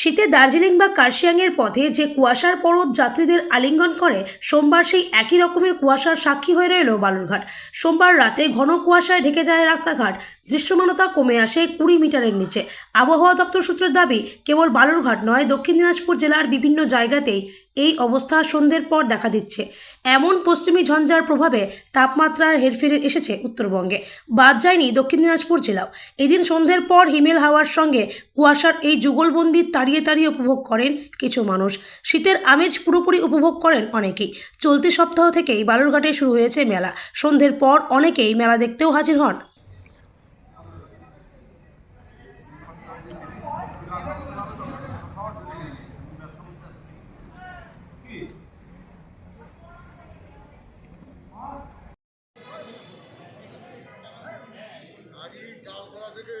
শীতে দার্জিলিং বা কার্শিয়াংয়ের পথে যে কুয়াশার পরত যাত্রীদের আলিঙ্গন করে, সোমবার সেই একই রকমের কুয়াশার সাক্ষী হয়ে রইল বালুরঘাট। সোমবার রাতে ঘন কুয়াশায় ঢেকে যায় রাস্তাঘাট। দৃশ্যমানতা কমে আসে কুড়ি মিটারের নিচে। আবহাওয়া দপ্তর সূত্রের দাবি, কেবল বালুরঘাট নয়, দক্ষিণ দিনাজপুর জেলার বিভিন্ন জায়গাতেই এই অবস্থা সন্ধ্যের পর দেখা দিচ্ছে। এমন পশ্চিমী ঝঞ্ঝার প্রভাবে তাপমাত্রার হেরফেরে এসেছে উত্তরবঙ্গে। বাদ যায়নি দক্ষিণ দিনাজপুর জেলাও। এদিন সন্ধ্যের পর হিমেল হাওয়ার সঙ্গে কুয়াশার এই যুগলবন্দি তাড়িয়ে তাড়িয়ে উপভোগ করেন কিছু মানুষ। শীতের আমেজ পুরোপুরি উপভোগ করেন অনেকেই। চলতি সপ্তাহ থেকেই বালুরঘাটে শুরু হয়েছে মেলা। সন্ধ্যের পর অনেকেই মেলা দেখতেও হাজির হন। থেকে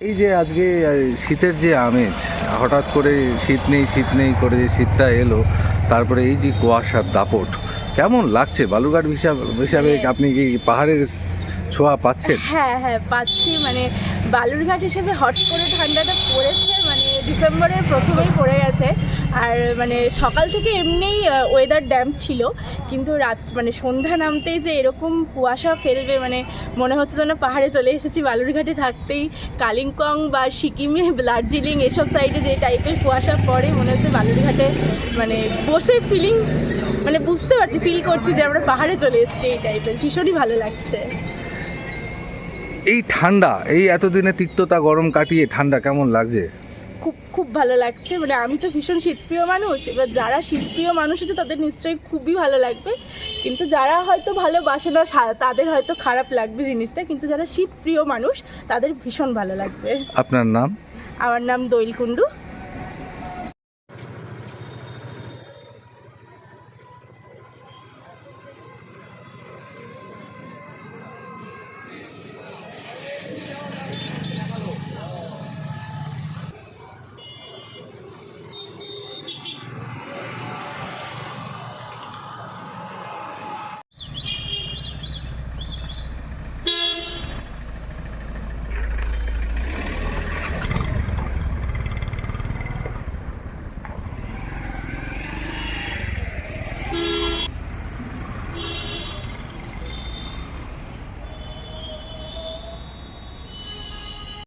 এই যে আজকে শীতের যে আমেজ হঠাৎ করে শীত নেই শীত নেই করে যে শীতটা এলো তারপরে এই যে কুয়াশার দাপট কেমন লাগছে? বালুঘাট হিসাব হিসাবে আপনি কি পাহাড়ের ছোঁয়া পাচ্ছেন? হ্যাঁ হ্যাঁ পাচ্ছি। মানে বালুরঘাট হিসেবে হট করে ঠান্ডাটা পড়েছে মানে ডিসেম্বরের প্রথমেই পড়ে গেছে। আর মানে সকাল থেকে এমনিই ওয়েদার ড্যাম্প ছিল। কিন্তু রাত মানে সন্ধ্যা নামতেই যে এরকম কুয়াশা ফেলবে মানে মনে হচ্ছে যেন পাহাড়ে চলে এসেছি, বালুরঘাটে থাকতেই। কালিম্পং বা সিকিমে, দার্জিলিং এসব সাইডে যে টাইপের কুয়াশা পড়ে, মনে হচ্ছে বালুরঘাটে মানে বসে ফিলিং মানে বুঝতে পারছি ফিল করছি যে আমরা পাহাড়ে চলে এসেছি এই টাইপের ভীষণই ভালো লাগছে। এই ঠান্ডা, এই এতদিনে তিক্ততা গরম কাটিয়ে ঠান্ডা কেমন লাগছে? খুব খুব ভালো লাগছে। মানে আমি তো ভীষণ শীতপ্রিয় মানুষ। এবার যারা শীতপ্রিয় মানুষ আছে তাদের নিশ্চয়ই খুবই ভালো লাগবে। কিন্তু যারা হয়তো ভালোবাসে না তাদের হয়তো খারাপ লাগবে জিনিসটা। কিন্তু যারা শীতপ্রিয় মানুষ তাদের ভীষণ ভালো লাগবে। আপনার নাম? আমার নাম দৈল কুণ্ডু